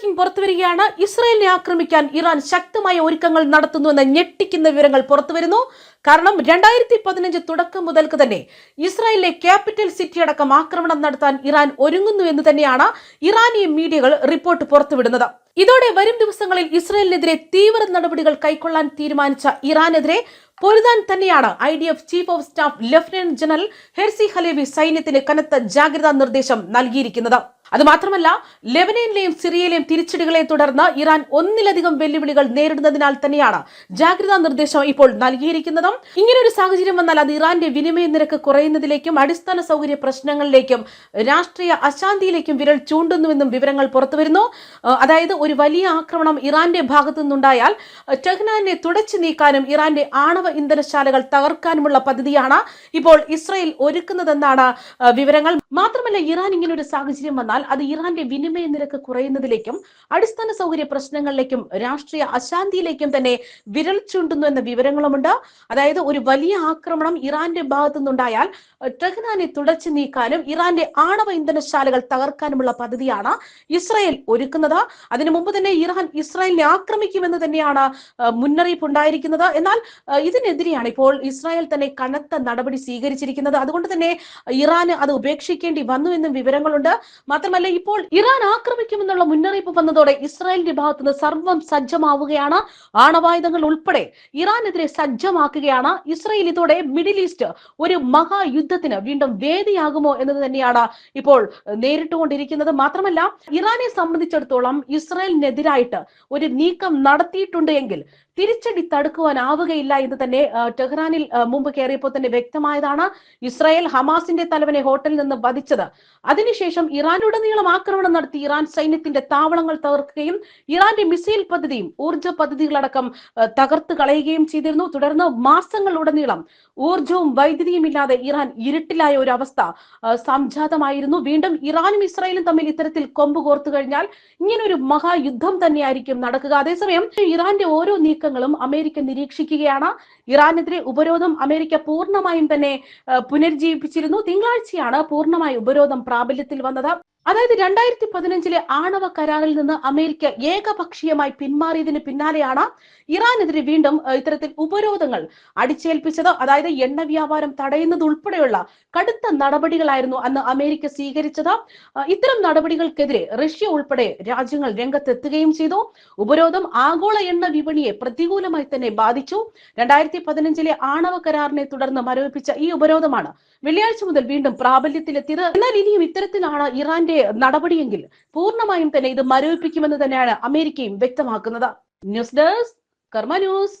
Breaking പുറത്തുവരികയാണ് ഇസ്രയേലിനെ ആക്രമിക്കാൻ Iran ശക്തമായ ഒരുക്കങ്ങൾ നടത്തുന്നുവെന്ന് ഞെട്ടിക്കുന്ന വിവരങ്ങൾ പുറത്തുവരുന്നു കാരണം രണ്ടായിരത്തി പതിനഞ്ച് തുടക്കം മുതൽക്ക് തന്നെ ഇസ്രായേലിലെ ക്യാപിറ്റൽ സിറ്റി അടക്കം ആക്രമണം നടത്താൻ ഇറാൻ ഒരുങ്ങുന്നു എന്ന് തന്നെയാണ് ഇറാനിയൻ മീഡിയകൾ റിപ്പോർട്ട് പുറത്തുവിടുന്നത് ഇതോടെ വരും ദിവസങ്ങളിൽ ഇസ്രായേലിനെതിരെ തീവ്ര നടപടികൾ കൈക്കൊള്ളാൻ തീരുമാനിച്ച ഇറാനെതിരെ പൊരുതാൻ തന്നെയാണ് I D F chief of staff lieutenant general Herzi Halevi സൈന്യത്തിന് കനത്ത ജാഗ്രതാ നിർദ്ദേശം നൽകിയിരിക്കുന്നത്. അതുമാത്രമല്ല ലെബനനിലെയും സിറിയയിലെയും തിരിച്ചടികളെ തുടർന്ന് ഇറാൻ ഒന്നിലധികം വെല്ലുവിളികൾ നേരിടുന്നതിനാൽ തന്നെയാണ് ജാഗ്രതാ നിർദ്ദേശം ഇപ്പോൾ നൽകിയിരിക്കുന്നതും. ഇങ്ങനൊരു സാഹചര്യം വന്നാൽ അത് ഇറാന്റെ വിനിമയ നിരക്ക് കുറയുന്നതിലേക്കും അടിസ്ഥാന സൗകര്യ പ്രശ്നങ്ങളിലേക്കും രാഷ്ട്രീയ അശാന്തിയിലേക്കും വിരൽ ചൂണ്ടുന്നുവെന്നും വിവരങ്ങൾ പുറത്തുവരുന്നു. അതായത് ഒരു വലിയ ആക്രമണം ഇറാന്റെ ഭാഗത്തു നിന്നുണ്ടായാൽ ടെഹ്നാനെ തുടച്ചു നീക്കാനും ഇറാന്റെ ആണവ ഇന്ധനശാലകൾ തകർക്കാനുമുള്ള പദ്ധതിയാണ് ഇപ്പോൾ ഇസ്രയേൽ ഒരുക്കുന്നതെന്നാണ് വിവരങ്ങൾ. മാത്രമല്ല ഇറാൻ ഇങ്ങനൊരു സാഹചര്യം വന്നാൽ അത് ഇറാന്റെ വിനിമയ നിരക്ക് കുറയുന്നതിലേക്കും അടിസ്ഥാന സൗകര്യ പ്രശ്നങ്ങളിലേക്കും രാഷ്ട്രീയ അശാന്തിയിലേക്കും തന്നെ വിരൽ ചൂണ്ടുന്നു എന്ന വിവരങ്ങളുമുണ്ട്. അതായത് ഒരു വലിയ ആക്രമണം ഇറാന്റെ ഭാഗത്തു നിന്നുണ്ടായാൽ ഏഹ് ടെഹ്നാനെ തുടച്ചു നീക്കാനും ഇറാന്റെ ആണവ ഇന്ധനശാലകൾ തകർക്കാനുമുള്ള പദ്ധതിയാണ് ഇസ്രായേൽ ഒരുക്കുന്നത്. അതിനു മുമ്പ് തന്നെ ഇറാൻ ഇസ്രായേലിനെ ആക്രമിക്കുമെന്ന് തന്നെയാണ് മുന്നറിയിപ്പ് ഉണ്ടായിരിക്കുന്നത്. എന്നാൽ ഇതിനെതിരെയാണ് ഇപ്പോൾ ഇസ്രായേൽ തന്നെ കനത്ത നടപടി സ്വീകരിച്ചിരിക്കുന്നത്. അതുകൊണ്ട് തന്നെ ഇറാന് അത് ഉപേക്ഷിക്കേണ്ടി വന്നു എന്നും വിവരങ്ങളുണ്ട്. മാത്രമല്ല ഇപ്പോൾ ഇറാൻ ആക്രമിക്കുമെന്നുള്ള മുന്നറിയിപ്പ് വന്നതോടെ ഇസ്രായേലിന്റെ ഭാഗത്തുനിന്ന് സർവം സജ്ജമാവുകയാണ് ആണവായുധങ്ങൾ ഉൾപ്പെടെ. ഇറാനെതിരെ സജ്ജമാക്കുകയാണ് ഇസ്രായേൽ. ഇതോടെ മിഡിൽ ഈസ്റ്റ് ഒരു മഹായുദ്ധത്തിന് വീണ്ടും വേദിയാകുമോ എന്നത് തന്നെയാണ് ഇപ്പോൾ നേരിട്ടുകൊണ്ടിരിക്കുന്നത്. മാത്രമല്ല ഇറാനെ സംബന്ധിച്ചിടത്തോളം ഇസ്രായേലിനെതിരായിട്ട് ഒരു നീക്കം നടത്തിയിട്ടുണ്ട് എങ്കിൽ തിരിച്ചടി തടുക്കുവാനാവുകയില്ല എന്ന് തന്നെ ടെഹ്റാനിൽ മുമ്പ് കയറിയപ്പോൾ തന്നെ വ്യക്തമായതാണ് ഇസ്രായേൽ ഹമാസിന്റെ തലവനെ ഹോട്ടലിൽ നിന്ന് വധിച്ചത്. അതിനുശേഷം ഇറാനുടനീളം ആക്രമണം നടത്തി ഇറാൻ സൈന്യത്തിന്റെ താവളങ്ങൾ തകർക്കുകയും ഇറാന്റെ മിസൈൽ പദ്ധതിയും ഊർജ പദ്ധതികളടക്കം തകർത്ത് കളയുകയും ചെയ്തിരുന്നു. തുടർന്ന് മാസങ്ങളുടനീളം ഊർജവും വൈദ്യുതിയും ഇല്ലാതെ ഇറാൻ ഇരുട്ടിലായ ഒരു അവസ്ഥ സംജാതമായിരുന്നു. വീണ്ടും ഇറാനും ഇസ്രായേലും തമ്മിൽ ഇത്തരത്തിൽ കൊമ്പ് കോർത്തു കഴിഞ്ഞാൽ ഇങ്ങനൊരു മഹായുദ്ധം തന്നെയായിരിക്കും നടക്കുക. അതേസമയം ഇറാന്റെ ഓരോ നീക്കങ്ങളും അമേരിക്ക നിരീക്ഷിക്കുകയാണ്. ഇറാനെതിരെ ഉപരോധം അമേരിക്ക പൂർണമായും തന്നെ പുനരുജ്ജീവിപ്പിച്ചിരുന്നു. തിങ്കളാഴ്ചയാണ് പൂർണമായി ഉപരോധം പ്രാബല്യത്തിൽ വന്നത്. അതായത് രണ്ടായിരത്തി പതിനഞ്ചിലെ ആണവ കരാറിൽ നിന്ന് അമേരിക്ക ഏകപക്ഷീയമായി പിന്മാറിയതിന് പിന്നാലെയാണ് ഇറാനെതിരെ വീണ്ടും ഇത്തരത്തിൽ ഉപരോധങ്ങൾ അടിച്ചേൽപ്പിച്ചത്. അതായത് എണ്ണ വ്യാപാരം തടയുന്നത് ഉൾപ്പെടെയുള്ള കടുത്ത നടപടികളായിരുന്നു അന്ന് അമേരിക്ക സ്വീകരിച്ചത്. ഇത്തരം നടപടികൾക്കെതിരെ റഷ്യ ഉൾപ്പെടെ രാജ്യങ്ങൾ രംഗത്തെത്തുകയും ചെയ്തു. ഉപരോധം ആഗോള എണ്ണ വിപണിയെ പ്രതികൂലമായി തന്നെ ബാധിച്ചു. രണ്ടായിരത്തി പതിനഞ്ചിലെ ആണവ കരാറിനെ തുടർന്ന് മരവിപ്പിച്ച ഈ ഉപരോധമാണ് വെള്ളിയാഴ്ച മുതൽ വീണ്ടും പ്രാബല്യത്തിലെത്തിയത്. എന്നാൽ ഇനിയും ഇത്തരത്തിലാണ് ഇറാന്റെ നടപടിയെങ്കിൽ പൂർണമായും തന്നെ ഇത് മരവിപ്പിക്കുമെന്ന് തന്നെയാണ് അമേരിക്കയും വ്യക്തമാക്കുന്നത്. News desk Karma news.